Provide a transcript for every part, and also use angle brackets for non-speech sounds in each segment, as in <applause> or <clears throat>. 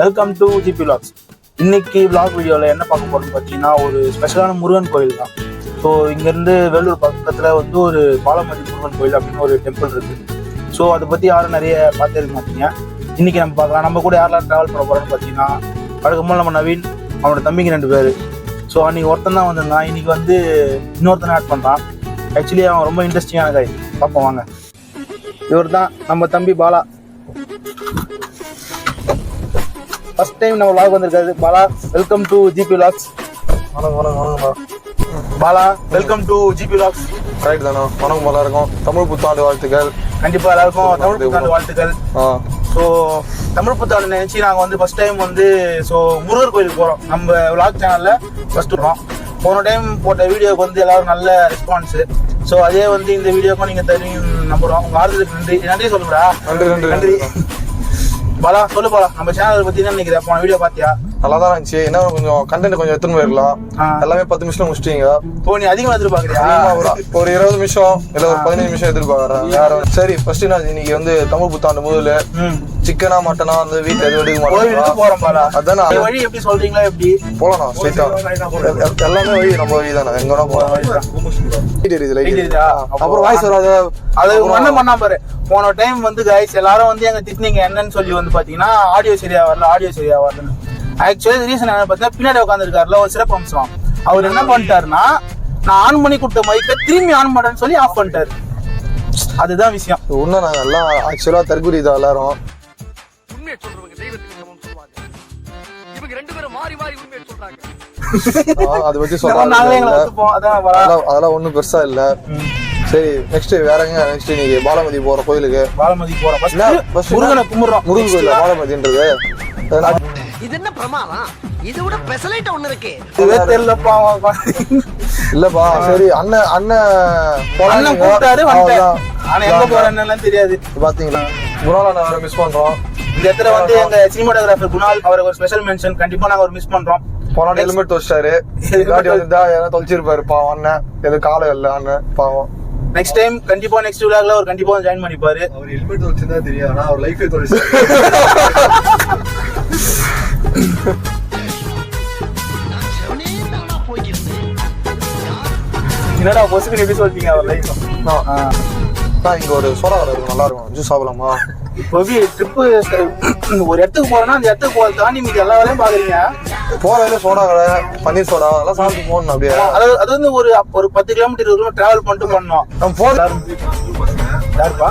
Welcome to G P vlogs இன்னைக்கு vlog வீடியோவில் என்ன பார்க்க போறோம்னு பார்த்தீங்கன்னா ஒரு ஸ்பெஷலான முருகன் கோயில் தான். ஸோ இங்கேருந்து வேலூர் பக்கத்தில் வந்து ஒரு பாலமதி முருகன் கோயில் அப்படின்னு ஒரு டெம்பிள் இருக்கு. ஸோ அதை பற்றி யாரும் நிறைய பார்த்துருக்க மாட்டீங்க. இன்னைக்கு நம்ம பார்க்கலாம். நம்ம கூட யாரெல்லாம் ட்ராவல் பண்ண போறோம்னு பார்த்தீங்கன்னா வழக்கமாக நம்ம நவீன் அவனோட தம்பிக்கு ரெண்டு பேர். ஸோ அன்றைக்கி ஒருத்தன் தான் வந்திருந்தான். இன்னைக்கு வந்து இன்னொருத்தனை ஆட் பண்ணுறான் ஆக்சுவலி அவன் ரொம்ப இன்ட்ரெஸ்டிங்கான கை பார்ப்போம் வாங்க. இவர் தான் நம்ம தம்பி பாலா. ஃபர்ஸ்ட் டைம் நம்ம vlog வந்திருக்காரு. Bala welcome to G vlogs. வணக்கம் வணக்கம் வணக்கம்ப்பா Bala. Welcome to G vlogs. Right தானே? வணக்கம் நல்லா இருக்கும். தமிழ் புத்தாண்டு வாழ்த்துக்கள். கண்டிப்பா எல்லாருக்கும் தமிழ் புத்தாண்டு வாழ்த்துக்கள். ஸோ தமிழ் புத்தாண்டு நினைச்சு நாங்கள் வந்து ஃபர்ஸ்ட் டைம் வந்து ஸோ முருகர் கோயிலுக்கு போகிறோம் நம்ம vlog சேனல்ல ஃபர்ஸ்ட் வரோம் போன டைம் போட்ட வீடியோக்கு வந்து எல்லாரும் நல்ல ரெஸ்பான்ஸ் ஸோ அதே வந்து இந்த வீடியோக்கும் நீங்கள் தெரியும் நம்புறோம். உங்க ஆறுதலுக்கு நன்றி. நன்றி சொல்லுங்கடா நன்றி, நன்றி, நன்றி. பாலா சொல்லு பாலா. நம்ம சேனலை பத்தி என்ன நினைக்கிற? போன வீடியோ பாத்தியா? நல்லா தான் இருந்துச்சு. என்ன கொஞ்சம் கண்டென்ட் கொஞ்சம் எடுத்துன்னு போயிருக்கலாம். எல்லாமே பத்து நிமிஷம் முடிச்சிட்டீங்க. இப்போ நீ அதிகமாக எதிர்பார்க்குறியா? ஒரு- இருபது நிமிஷம் இல்ல ஒரு பதினஞ்சு நிமிஷம் எதிர்பார்க்கறேன். வேற சரி ஃபர்ஸ்ட் நான் இன்னைக்கு வந்து தமிழ் புத்தாண்டு முதல்ல. சிக்கனா மட்டனா வந்து வீட்டுல எதுவும் எடுக்க மாட்டேன் போறோம் அதானே. இந்த வழி எப்படி சொல்றீங்களா எப்படி? போலாம் ஸ்ட்ரைட்டா எல்லாமே வழி நம்ம வழி தானே. எங்க வேணா போலாம். எரியுது, எரியுது. எரியுதா? அப்புறம் வாய்ஸ் வராத. அது அப்புறம் ஒண்ணு பண்ணா பாரு. போன டைம் வந்து கைஸ் எல்லாரும் வந்து எங்க திட்டினீங்க என்னன்னு சொல்லி வந்து பாத்தீங்கன்னா ஆடியோ சரியா வரல ஆடியோ சரியா வரலன்னு. ஆக்சுவலி ரீசன் என்ன பார்த்தீங்கன்னா பின்னாடி உட்காந்துருக்காருல ஒரு சிறப்பு அம்சம். அவர் என்ன பண்ணிட்டாருன்னா நான் ஆன் பண்ணி கொடுத்த மைக்கை திரும்பி ஆன் பண்ணேன்னு சொல்லி ஆஃப் பண்ணிட்டாரு. அதுதான் விஷயம். இன்னும் நாங்க எல்லாம் ஆக்சுவலா தற்குறி தான் எல்லாரும். உண்மையை சொல்றவங்க தெய்வத்துக்கு சமம் சொல்லுவாங்க. இவங்க ரெண்டு பேரும் மாறி மாறி உண்மையை சொல்றாங்க. அதை பத்தி அதெல்லாம் அதெல்லாம் ஒண்ணும் பெருசா இல்ல. சரி நெக்ஸ்ட் வேற எங்க? நெக்ஸ்ட் இன்னைக்கு பாலமதி போற கோயிலுக்கு. பாலமதி என்ன? first முருகனை கும்பிடுறோம். முருகன் கோயில் பாலமதின்றது. இது என்ன பிரமாதம்? இதை விட பெசலைட்ட ஒண்ணு இருக்கு. இதுவே தெரியலப்பா. இல்லப்பா சரி அண்ணன் அண்ணன் அண்ணன். கூப்பிட்டாரு அவ்வளவுதான். ஆனா எங்க போறேன்னு தெரியாது. பாத்தீங்களா? குணால நான் வேற மிஸ் பண்றோம். இந்த இடத்துல வந்து எங்க சினிமாட்டோகிராஃபர் குணால் அவருக்கு ஒரு ஸ்பெஷல் மென்ஷன் கண்டிப்பா நாங்க ஒரு மிஸ் பண்றோம். போன ஹெல்மெட் வச்சிட்டாரு காட்டி வந்திருந்தா ஏதாவது தொலைச்சிருப்பாரு பாவம் அண்ணன். எது காலம் இல்ல அண்ணன் பாவம். நெக்ஸ்ட் டைம் கண்டிப்பா நெக்ஸ்ட் விழாக்ல ஒரு கண்டிப்பா ஜாயின் பண்ணிப்பாரு. அவர் ஹெல்மெட் வச்சிருந்தா தெரியும் ஆனா அவர் லைஃபே தொலைச்சு என்னடா பொசுக்கு எப்படி சொல்றீங்க அவர் லைஃப் நான் இங்க ஒரு சோடா கடை இருக்கு நல்லா இருக்கும். ஜூஸ் சாப்பிடலாமா? இப்போ ட்ரிப்பு ஒரு இடத்துக்கு போறோம்னா அந்த இடத்துக்கு போறது தாண்டி மீதி எல்லா வேலையும் பாக்குறீங்க? போற வழியில சோடா கடை பன்னீர் சோடா அதெல்லாம் சாப்பிட்டு போகணும் அப்படியே. அதாவது அது வந்து ஒரு ஒரு பத்து கிலோமீட்டர் இருபது டிராவல் பண்ணிட்டு பண்ணோம் நம்ம போற யாருப்பா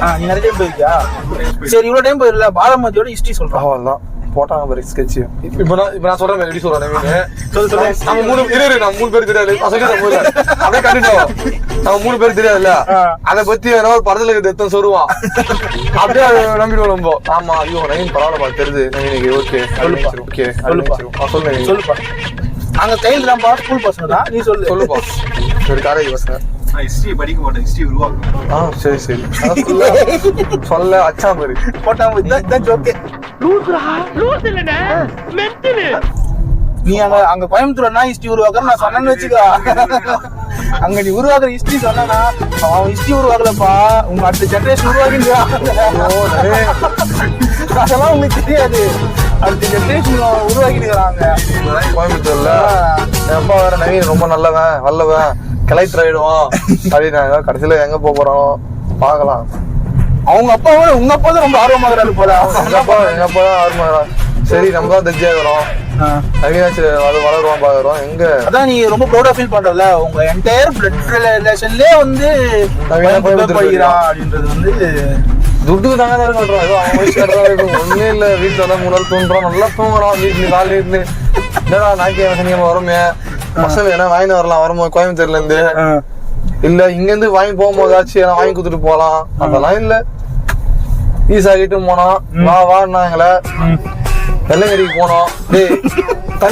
ஆ, நீ நிறைய டைம் போயிருக்கியா? சரி இவ்வளவு டைம் போயிருல பாலமதியோட ஹிஸ்டரி சொல்றோம் அவ்வளவுதான். போட்டாங்க பாரு ஸ்கெட்ச் இப்போ நான் இப்போ நான் சொல்றேன் எப்படி சொல்றேன் சொல்லு சொல்லு. நம்ம மூணு இரு இரு, நம்ம மூணு பேர் தெரியாது நான் சொல்லிடுறேன் முதல்ல. அப்படியே கண்டினியூ நம்ம மூணு பேர் தெரியாதுல்ல. அத பத்தி வேணா ஒரு படத்துல இருக்கிற எத்தனை சொல்லுவான். அப்படியே அதை நம்பிடுவோம் நம்ம ஆமா ஐயோ நவீன் பரவாயில்லப்பா தெரியுது. நவீனுக்கு ஓகே சொல்லுப்பா. ஓகே சொல்லுப்பா. சொல்லு நவீன். சொல்லுப்பா. அங்க கையில் தான்ப்பா ஸ்கூல் பசங்க தான். நீ சொல்லு. சொல்லுப்பா. ஒரு காலேஜ் பசங்க நான் ஹிஸ்டரி படிக்க மாட்டேன் ஹிஸ்டரி உருவாக்கணும். ஆ சரி சரி. சொல்ல அச்சா பாரு. போட்டா இதான் நீ அங்க அங்க கோயம்புத்தூர் என்ன ஹிஸ்டரி உருவாக்குற? நான் சொன்னேன்னு வச்சுக்கோ. அங்க நீ உருவாக்குற ஹிஸ்டரி சொன்னா அவன் ஹிஸ்டரி உருவாக்கலப்பா. உங்க அடுத்த ஜெனரேஷன் நிறைய அதெல்லாம் உங்களுக்கு தெரியாது. அடுத்த ஜெனரேஷன் உருவாக்கிடுறாங்க கோயம்புத்தூர்ல. என் அப்பா வேற நவீன் ரொம்ப நல்லவன் வல்லவன். கலெக்டர் ஆயிடுவான் அப்படின்னு கடைசியில எங்க போக போறோம்? பார்க்கலாம். அவங்க அப்பாவோட உங்க அப்பா தான் ரொம்ப ஆர்வமாகறாரு போல. எங்க அப்பா எங்க அப்பா தான் ஆர்வம் சரி நம்ம தான் தெரிஞ்சே வரோம் நவீனாச்சு அது வளருவோம் பாக்குறோம் எங்க? அதான் நீ ரொம்ப ப்ரௌடா ஃபீல் பண்றல உங்க என்டையர் பிளட் ரிலேஷன்லயே வந்து நவீனா படிக்கிறான் அப்படின்றது வந்து துட்டுக்கு தாங்க தான் கட்டுறோம் ஏதோ அவன் வயசு ஒண்ணும் இல்ல. வீட்டுல தான் மூணு நாள் தூங்குறோம். நல்லா தூங்குறோம். வீட்டுல காலையில இருந்து. என்னடா நாய்க்கு சனிக்கிழமை வருமே? பசங்க என்ன வாங்கிட்டு வரலாம்? வரும்போது கோயம்புத்தூர்ல இருந்து. இல்ல இங்க இருந்து வாங்கி போகும்போதாச்சும் எல்லாம் வாங்கி கொடுத்துட்டு போலாம் அதெல்லாம் இல்ல. ஈசா கிட்ட போனோம் வா வான்னாங்களே. வெள்ளங்கிரிக்கு போனோம். டேய் <laughs>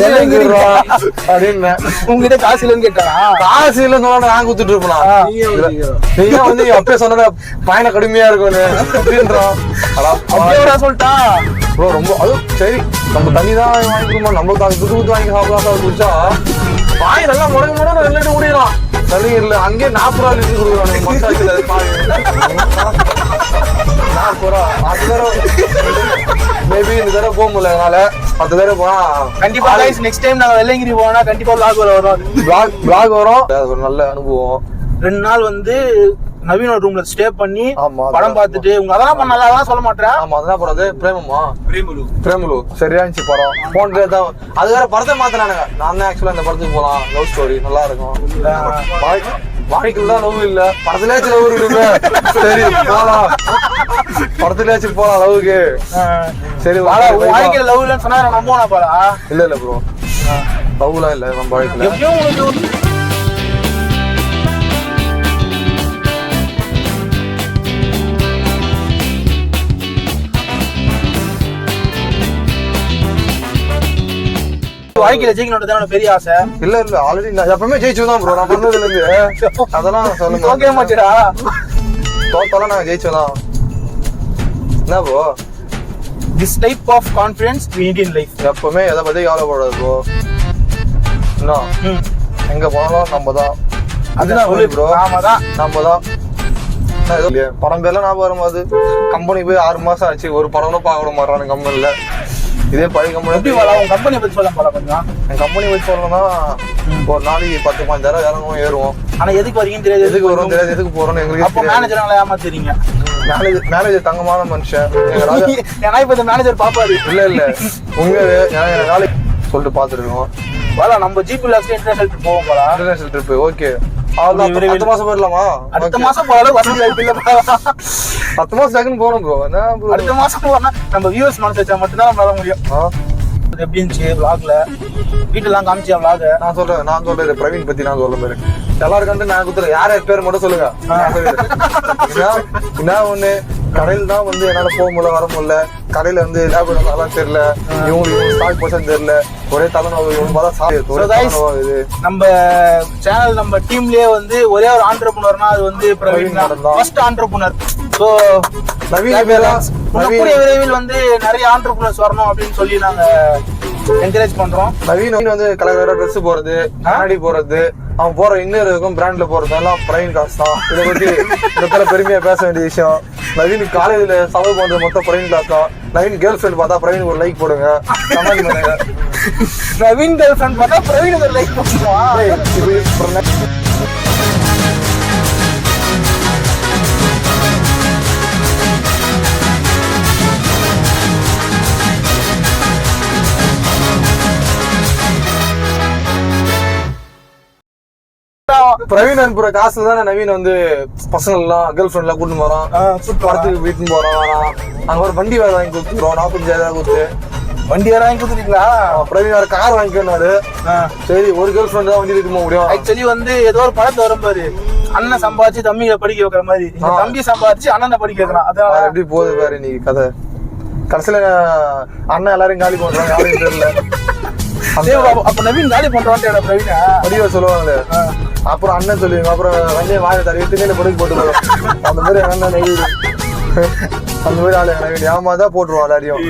அப்படின்னு உங்ககிட்ட காசு இல்லைன்னு கேட்டாரா? காசு இல்ல சொன்னா நான் குத்துட்டு இருப்பலாம் நீங்க வந்து அப்பயே சொன்ன பயணம் கடுமையா இருக்கும்னு அப்படின்றோம். அடா, அப்படியே bro, ரொம்ப அதுவும் சரி நம்ம தண்ணி தான் வாங்கி கொடுப்போம் நம்மளுக்கு அது துட்டு குத்து வாங்கி சாப்பிடலாம் குடிச்சா வாய் நல்லா முடங்க முடங்க ரெண்டு முடியலாம் நடிகர்ல அங்கே நாற்பது ரூபா லிட்டர் கொடுக்குறானுங்க மசாஜில் நாற்பது ரூபா. அது தடவை. மேபி இந்த தடவை போக முடியல என்னால பத்து தடவை போனா கண்டிப்பா guys நெக்ஸ்ட் டைம் நாங்க வெள்ளையங்கிரி போனா கண்டிப்பா வர வரும். Vlog vlog வரும். அது ஒரு நல்ல அனுபவம். ரெண்டு நாள் வந்து நவீன ரூம்ல ஸ்டே பண்ணி படம் அதான். பார்த்துட்டு உங்க அதெல்லாம் பண்ணல அதெல்லாம் சொல்ல மாட்டேன் ஆமா அதுதான் படம் அது பிரேமமா பிரேமுலு. பிரேமலு. சரியா இருந்துச்சு படம். போன் தான். அது வேற படத்தை மாத்தினானுங்க. நான் தான் ஆக்சுவலா இந்த படத்துக்கு போலாம். லவ் ஸ்டோரி நல்லா இருக்கும். வாழ்க்கை- வாழ்க்கையில தான் லவ் இல்ல. படத்துலயாச்சும் லவ் இருக்குங்க சரி போலாம். படத்துலயாச்சும் போலாம் லவ்வுக்கு சரி. வாழ்க்கையில லவ் இல்லைன்னு சொன்னா நான் நம்புவானா பாடா? இல்ல இல்ல ப்ரோ லவ்லாம் இல்ல நம்ம வாழ்க்கையில. வாழ்க்கையில ஜெயிக்கணும் தான் பெரிய ஆசை? இல்ல இல்ல ஆல்ரெடி நான் எப்பவுமே ஜெயிச்சு தான் ப்ரோ நான் பண்ணதுல இருந்து அதெல்லாம் சொல்ல மாட்டேன். மாட்டேடா. தோத்தாலும் நாங்க ஜெயிச்சோம் என்ன bro this type of confidence in life. எப்பவுமே எதை பத்தி கவலைப்படாது ப்ரோ என்ன. எங்க போனாலும் நம்ம தான் அதுதான் ப்ரோ ஆமா தான் நம்ம தான் படம் பேர்லாம் ஞாபகம் வரும்போது கம்பெனி போய் ஆறு மாசம் ஆச்சு. ஒரு படம் பார்க்க விட மாட்டானு கம்பெனில இதே பழைய எப்படி கம்பெனி வாடா உன் கம்பெனி பத்தி சொல்ல போல கொஞ்சம். என் கம்பெனி வச்சு சொல்லணும்னா ஒரு நாளைக்கு பத்து பாஞ்சாயிரம் இறங்குவோம் ஏறுவோம். ஆனா எதுக்கு வரீங்கன்னு தெரியாது எதுக்கு வரும் தெரியாது எதுக்கு போறோம்னு அப்போ எங்களுக்கு தெரியாது மேனேஜர் ஏமாத்துறீங்க மேனேஜர் மேனேஜர் தங்கமான மனுஷன். <laughs> ஏன்னா இப்ப இந்த மேனேஜர் பாப்பாரு. இல்ல இல்ல. எங்க வேலைக்கு சொல்லிட்டு பாத்துருக்கோம் வாடா நம்ம ஜிபி லாஸ்ட் இன்டர்நேஷனல் ட்ரிப் போவோம் போல. International trip okay. அடுத்த மாசம் போயிடலாமா அடுத்த. மாசம் போல வசதி. பத்து மாசம் டக்குன்னு போகணும் ப்ரோ என்ன அடுத்த மாசம் போனா நம்ம வியூவர்ஸ் மனசு வச்சா மட்டும்தான் நம்மளால முடியும். இது எப்படி இருந்துச்சு? vlogல? வீட்டெல்லாம் காமிச்சியா vlog? நான் சொல்றேன் நான் சொல்றேன் பிரவீன் பத்தி நான் சொல்ல பாரு எல்லாருக்கும் வந்து நான் குத்துறேன். யார் யார் பேர் மட்டும் சொல்லுங்க. என்ன- ஒண்ணு? கடையில தான் வந்து என்னால போக முடியல வர முடியல. கடையில வந்து லேப் நல்லா தெரியல. இவங்க இவங்க ஸ்டாக் பர்சன் தெரியல. ஒரே தலைநோவு இவங்க பார்த்தா சாப்பிடு ஒரே So guys, தலைநோவு நம்ம சேனல் நம்ம டீம்லயே வந்து ஒரே ஒரு ஆண்டர்புனர்னா அது வந்து பிரவீன் தான். ஃபர்ஸ்ட் ஆண்டர்புனர் ஸோ நவீன் பேரா நவீன் கூடிய விரைவில் வந்து நிறைய ஆண்டர்புனர்ஸ் வரணும் அப்படின்னு சொல்லி நாங்க என்கரேஜ் பண்றோம். நவீன் வந்து கலர் ட்ரெஸ் போறது கண்ணாடி போறது அவன் போற இன்னொரு இருக்கும் பிராண்ட்ல போறது எல்லாம் காசு தான் இதை பத்தி இடத்துல பெருமையா பேச வேண்டிய விஷயம். நவீன் காலேஜ்ல செலவு பண்றது மொத்தம் பிரவீன் காசு தான் நவீன் கேர்ள் ஃபிரெண்ட் பார்த்தா பிரவீன் ஒரு லைக் போடுங்க. கமெண்ட் பண்ணுங்க. நவீன் கேர்ள் ஃப்ரெண்ட் பார்த்தா பிரவீன் ஒரு லைக் பண்ணுவான் பிரவீன் அனுப்புற காசுல தானே நவீன் வந்து பசங்க எல்லாம் கேர்ள் ஃபிரெண்ட் எல்லாம் கூட்டிட்டு போறான். படத்துக்கு வீட்டுன்னு போறான். அங்க ஒரு வண்டி வேலை வாங்கி கொடுத்துருவோம் நாற்பத்தஞ்சாயிரம் கொடுத்து. வண்டி வேற வாங்கி கொடுத்துட்டீங்களா? அவன் பிரவீன் வேற கார் வாங்கிக்கனாரு சரி ஒரு கேர்ள் ஃபிரெண்ட் தான் வண்டி எடுக்க முடியும். ஆக்சுவலி வந்து ஏதோ ஒரு படத்துல வரும் பாரு. அண்ணன் சம்பாதிச்சு தம்பியை படிக்க வைக்கிற மாதிரி. தம்பி சம்பாதிச்சு அண்ணனை படிக்க வைக்கிறான். அது அதான் எப்படி போகுது பாரு இன்னைக்கு கதை. கடைசியில அண்ணன் எல்லாரும் காலி பண்றாங்க யாரும் தெரியல. அப்ப- நவீன் காலி பண்றான்டா பிரவீனா? படிவ சொல்லுவாங்களே. அப்புறம் அண்ணன் சொல்லுவீங்க அப்புறம் வண்டியை வாங்க தர திண்ணையில படுக்க போட்டு. அந்த மாதிரி அண்ணன் நெய்யுது? அந்த மாதிரி ஆளு நவீன் ஏமாதான் போட்டுருவான் எல்லாரையும்.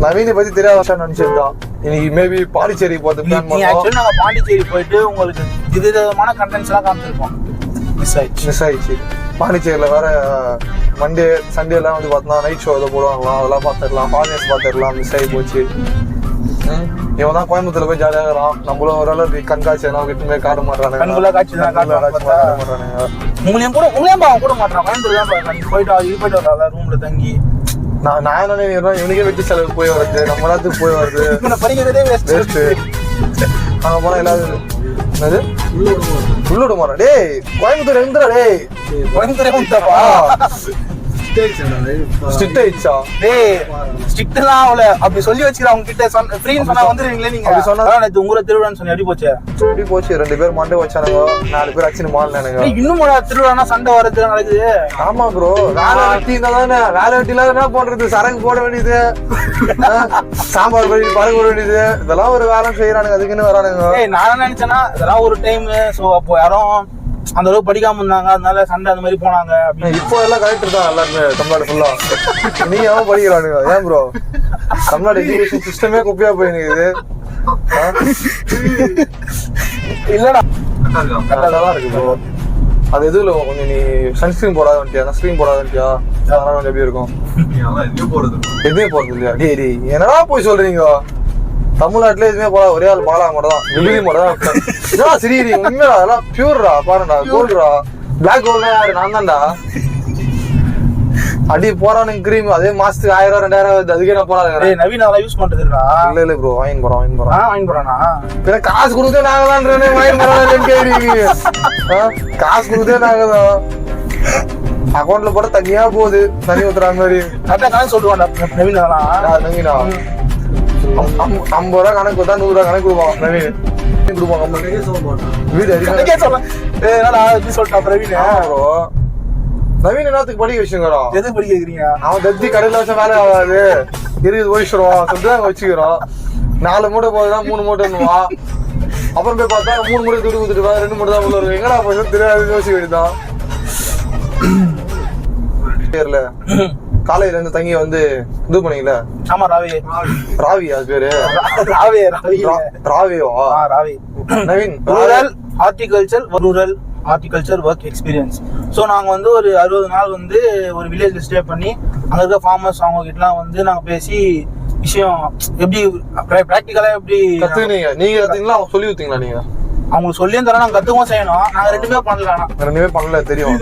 நவீனை பத்தி தெரியாத வருஷம் நினைச்சிருந்தான். இன்னைக்கு மேபி பாண்டிச்சேரி போறது பிளான் பண்ணோம். நாங்க பாண்டிச்சேரி போயிட்டு உங்களுக்கு விதவிதமான கண்டென்ட்ஸ் எல்லாம் காமிச்சிருப்போம் மிஸ் ஆயிடுச்சு. மிஸ் ஆயிடுச்சு. பாண்டிச்சேரியில வேற மண்டே சண்டே எல்லாம் வந்து பார்த்தோம்னா நைட் ஷோ ஏதோ போடுவாங்களாம். அதெல்லாம் பார்த்துடலாம். ஃபாரினர்ஸ் பார்த்துடலாம். மிஸ் ஆகி போச்சு. இவன் தான் கோயம்புத்தூர்ல போய் ஜாலியாக இருக்கிறான். நம்மளும் ஓரளவுக்கு கண்காட்சி எல்லாம் போய் காட்ட மாட்டானுங்க. கண்குள்ளா காட்சி தான் காட்ட மாட்டானுங்க. உங்களையும் கூட உங்களையும் அவன் கூட மாட்டான் கோயம்புத்தூர் தான் போயிட்டு இது போயிட்டு வரலாம் ரூம்ல தங்கி. நான் நான் என்ன நினைக்கிறேன் இவனுக்கே வெட்டி செலவு போய் வருது. நம்ம எல்லாத்துக்கு போய் வருது. படிக்கிறதே வேஸ்ட் அங்க போனா எல்லாரும் என்னது? உள்ளோட மாறா டேய் கோயம்புத்தூர் எங்கடா டேய். கோயம்புத்தூரே வந்துட்டாப்பா ஸ்ட்ரிக்ட் ஆயிடுச்சா டேய் ஸ்ட்ரிக்ட் எல்லாம் அவள அப்படி சொல்லி வச்சுக்கிறேன் அவங்க கிட்ட சொன்ன ஃப்ரீன்னு சொன்னா வந்துருவீங்களே நீங்க. அப்படி சொன்னா- நேத்து உங்க ஊர்ல திருவிழான்னு சொன்னி எப்படி போச்சு? எப்படி போச்சு? ரெண்டு பேர் மண்டை வச்சானுங்க. நாலு பேர் அச்சுன்னு மாறினானுங்க. இன்னும் ஒரு திருவிழானா சண்டை வரது நடக்குது? ஆமா ப்ரோ வேலை வெட்டி தானே. வேலை வெட்டி இல்லாத என்ன பண்றது? சரக்கு போட வேண்டியது. சாம்பார் பண்ணி பறக்க போட வேண்டியது. இதெல்லாம் ஒரு வேலை செய்யறானுங்க. அதுக்குன்னு வரானுங்க. நான் நினைச்சேன்னா இதெல்லாம் ஒரு டைம் சோ அப்போ யாரும் அந்த அளவுக்கு படிக்காம இருந்தாங்க. அதனால சண்டை அந்த மாதிரி போனாங்க. அப்படின்னு இப்போ எல்லாம் கரெக்ட் தான். எல்லாருமே தமிழ்நாடு ஃபுல்லா நீங்க அவன் படிக்கிறானுங்க ஏன் ப்ரோ தமிழ்நாடு எஜுகேஷன் சிஸ்டமே குப்பையா போயிருக்குது இல்லடா. கரெக்டா இருக்கா கரெக்டாக இருக்கு ப்ரோ அது எதுல கொஞ்சம் நீ சன்ஸ்கிரீன் போடாத வந்துட்டியா? சன்ஸ்கிரீன் போடாத வந்துட்டியா? அதனால கொஞ்சம் எப்படி இருக்கும்? நீ அதெல்லாம் எதுவும் போறது எதுவுமே போறது இல்லையா? டேய் டேய் என்னடா போய் சொல்றீங்க? தமிழ்நாட்டுல எதுவுமே போடா ஒரே ஆள் பாலா மட்டும் தான் விபதி மட்டும் தான் இதெல்லாம் சரி உண்மையா அதெல்லாம் பியூர்ரா பாருடா கோல்டுரா பிளாக் கோல்டா யாரு? நான் தான்டா. அடி போறானுங்க கிரீம் அதே மாசத்துக்கு ஆயிரம் ரெண்டாயிரம் வருது. அதுக்கே நான் போறாங்க ஏய் நவீன் அதெல்லாம் யூஸ் பண்றதுடா இல்ல இல்ல ப்ரோ வாங்கி போறோம் வாங்கி போறோம். வாங்கி போறானா பின்ன காசு கொடுத்தே நாங்க தான் வாங்கி போறோம் கேக்குறீங்க? காசு கொடுத்தே நாங்க தான். அக்கௌண்ட்ல போட தனியா போகுது. தண்ணி ஊத்துற மாதிரி. கரெக்டா கணக்கு சொல்லுவான்டா நவீன் நவீனா? ஐம்பது ரூபா கணக்கு கொடுத்தா நூறு ரூபா கணக்கு கொடுப்பான் நவீன் கொடுப்பான் கம்பெனி வீடு இப்படி சொல்லிட்டான் பிரவீன்? ப்ரோ நவீன் என்னத்துக்கு படிக்க வச்சுங்கிறா எதுக்கு படிக்க கேக்குறீங்க அவன் தத்தி கடையில வச்ச வேலை ஆகாது. இருபது போயிடுச்சிருவான் சொல்லிட்டு வச்சுக்கிறோம் நாலு மூட்டை போதுதான் மூணு மூட்டை பண்ணுவான் அப்புறம் போய் பார்த்தா மூணு மூட்டை துட்டு கொடுத்துட்டு வா, ரெண்டு மூட்டை தான் உள்ள இருக்கு. எங்கடா போய்? தெரியாது யோசிக்க வேண்டியதான் பேர்ல <clears throat> காலையில இருந்து தங்கி வந்து இது பண்ணீங்களே ஆமா ராவி. ராவி. அது பேரு? ராவே ராவி. ரா- ராவியவா ஆ Ravi. Naveen rural horticulture rural horticulture work experience so நாங்கள் வந்து ஒரு அறுபது நாள் வந்து ஒரு வில்லேஜில் ஸ்டே பண்ணி அங்கே இருக்க ஃபார்மர்ஸ் அவங்க கிட்டலாம் வந்து நாங்கள் பேசி விஷயம் எப்படி ப்ராக்டிக்கலாக எப்படி கத்துக்கினீங்க. நீங்க கத்துங்களா அவங்க சொல்லி கொடுத்தீங்களா நீங்க? அவங்களுக்கு சொல்லியும் தரோம் நாங்கள் கற்றுக்கவும் செய்யணும் நாங்கள் ரெண்டுமே பண்ணல ஆனா. ரெண்டுமே பண்ணல தெரியும்.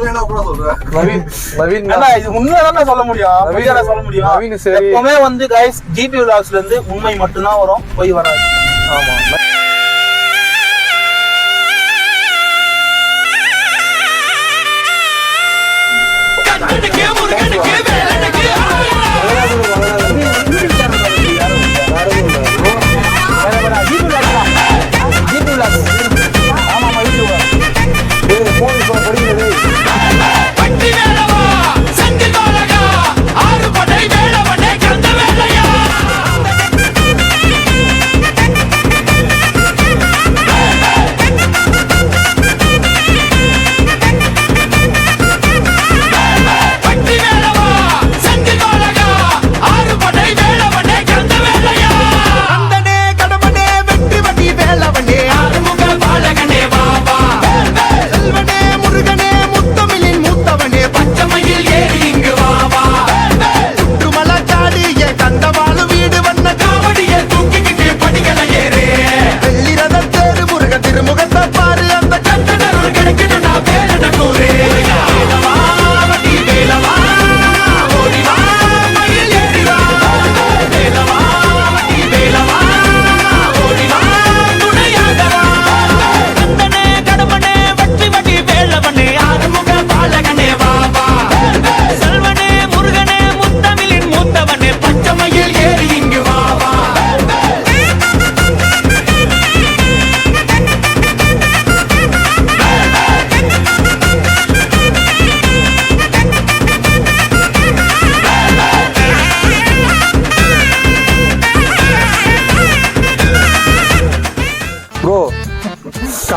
நவீன் நவீன் இது உண்மையை தான் சொல்ல முடியும்? நவீன் பொய்யா சொல்ல முடியும்? நவீன் சரி. எப்பவுமே வந்து கைஸ் ஜிபி விலாக்ஸ்ல இருந்து உண்மை மட்டும்தான் வரும் பொய் வராது. ஆமா.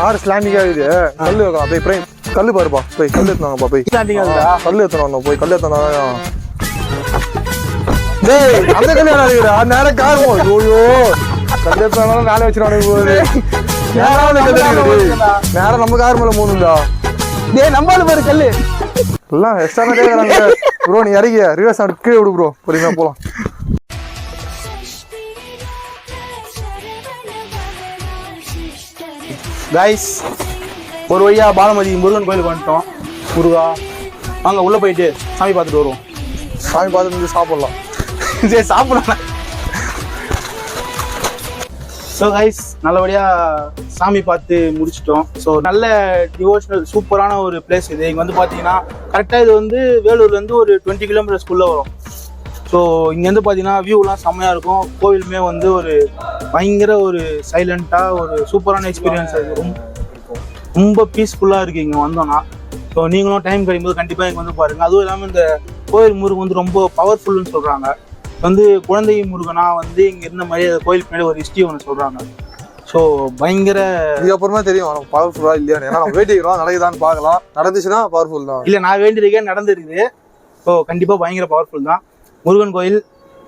கார் ஸ்லாண்டிங் ஆகுது கல்லு அப்படியே பிரேம் கல்லு பாருப்பா. போய் கல்லு எடுத்துனாங்கப்பா போய். Standing ஆகுதா? ஆ, கல்லு எடுத்துனா போய் கல்லு எடுத்துனா டேய் அந்த என்ன இருக்குடா நேரம் கார் போ ஐயோ. கல்லு எடுத்தாலும் மேலே வச்சிருவானுங்க போகுது நேரம் நம்ம கார் மேல போகணும்டா டேய் நம்மால பாரு கல்லு. எல்லாம் எக்ஸ்ட்ரா ப்ரோ நீ இறங்கிய? ரிவர்ஸ் கீழே விடு ப்ரோ பொறுமையா போலாம். கைஸ் ஒரு வழியாக பாலமதி முருகன் கோயிலுக்கு வந்துட்டோம். முருகா அங்கே உள்ளே போயிட்டு சாமி பார்த்துட்டு வருவோம். சாமி பார்த்துட்டு வந்து சாப்பிட்லாம். <laughs> சரி சாப்பிடலாம். ஸோ கைஸ் நல்லபடியாக சாமி பார்த்து முடிச்சிட்டோம். ஸோ நல்ல டிவோஷனல் சூப்பரான ஒரு பிளேஸ் இது. இங்கே வந்து பார்த்தீங்கன்னா கரெக்டாக இது வந்து வேலூர்லேருந்து ஒரு டுவெண்ட்டி கிலோமீட்டர்ஸ்குள்ளே வரும். ஸோ இங்கேருந்து பார்த்தீங்கன்னா வியூலாம் செம்மையாக இருக்கும். கோவிலுமே வந்து ஒரு பயங்கர ஒரு சைலண்ட்டாக ஒரு சூப்பரான எக்ஸ்பீரியன்ஸ் அது. ரொம்ப பீஸ்ஃபுல்லாக இருக்குது இங்கே வந்தோன்னா ஸோ நீங்களும் டைம் கிடைக்கும்போது கண்டிப்பாக இங்கே வந்து பாருங்கள் அதுவும் இல்லாமல் இந்த கோயில் முருகன் வந்து ரொம்ப பவர்ஃபுல்லுன்னு சொல்கிறாங்க வந்து குழந்தை முருகனா வந்து இங்கே இருந்த மாதிரி அந்த கோயில் பின்னாடி ஒரு ஹிஸ்ட்ரி ஒன்று சொல்கிறாங்க ஸோ பயங்கர இதுக்கப்புறமா தெரியும் நம்ம பவர்ஃபுல்லா இல்லையா ஏன்னா நம்ம நடக்குதான்னு பார்க்கலாம். நடந்துச்சுன்னா பவர்ஃபுல் தான். இல்லை நான் வேண்டியிருக்கேன் நடந்திருக்குது. ஸோ கண்டிப்பாக பயங்கர பவர்ஃபுல் தான். முருகன் கோயில்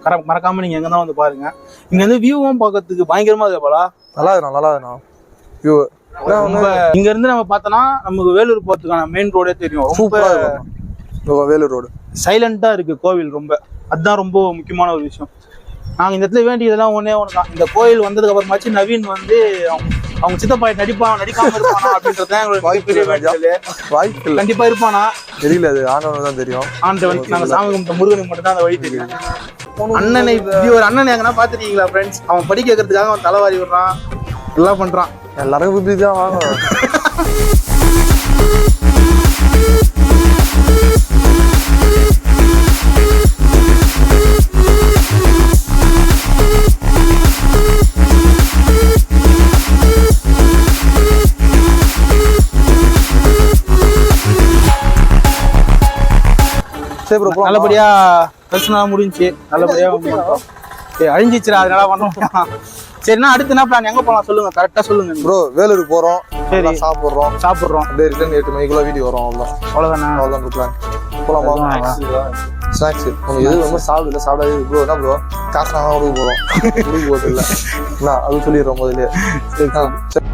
கர மறக்காமல் நீங்கள் எங்கே தான் வந்து பாருங்கள் இங்கே வந்து வியூவும் பார்க்கறதுக்கு பயங்கரமாக இருக்கு போலா. நல்லா இருக்குண்ணா நல்லா இருக்குண்ணா வியூ ரொம்ப இங்க இருந்து நம்ம பார்த்தோம்னா நமக்கு வேலூர் போறதுக்கான மெயின் ரோடே தெரியும். ரொம்ப இருக்கும். வேலூர் ரோடு சைலண்டா இருக்கு கோவில் ரொம்ப. அதுதான் ரொம்ப முக்கியமான ஒரு விஷயம். நாங்க இந்த இடத்துல வேண்டியதெல்லாம் ஒண்ணே ஒன்று தான். இந்த கோயில் வந்ததுக்கு அப்புறமாச்சு நவீன் வந்து அவங்க அவங்க சித்தப்பாய் நடிப்பான் நடிக்காம இருப்பானா அப்படின்றது வாய்ப்பு கண்டிப்பா இருப்பானா? தெரியல அது ஆண்டவனுக்கு தான் தெரியும். ஆண்டவன் நாங்க சாமி கும்பிட்ட முருகனுக்கு மட்டும் தான் அந்த வழி தெரியும். அண்ணனை இப்படி ஒரு அண்ணன் எங்கன்னா பாத்துட்டீங்களா ஃப்ரெண்ட்ஸ் அவன் படிக்க வைக்கிறதுக்காக அவன் தலைவாரி விடுறான். எல்லாம் பண்றான். எல்லாரும் புத்தி தான் வாங்கணும் <laughs> சரி ப்ரோ நல்லபடியா தரிசனம் முடிஞ்சுச்சு நல்லபடியா அழிஞ்சிச்சுடா அதனால பண்ண <laughs> சரிண்ணா அடுத்து என்ன பிளான் எங்க போலாம்? சொல்லுங்க கரெக்டா சொல்லுங்க. ப்ரோ வேலூருக்கு போறோம். சரி. சாப்பிடுறோம். சாப்பிடுறோம். அப்படியே ரிட்டர்ன் எட்டு மணிக்குள்ள வீட்டுக்கு வரோம் அவ்வளோதான் அவ்வளவுதானே? அவ்வளோதான் பிளான் போலாமா ஸ்நாக்ஸ் உனக்கு எது ரொம்ப சாப்பிடல சாப்பிடாது. ப்ரோ என்ன ப்ரோ காசு நாங்கள் கொடுக்க போகிறோம் <laughs> கொடுக்க போகிறது இல்லை. நான் அது சொல்லிடுறோம் முதல்ல. சரி.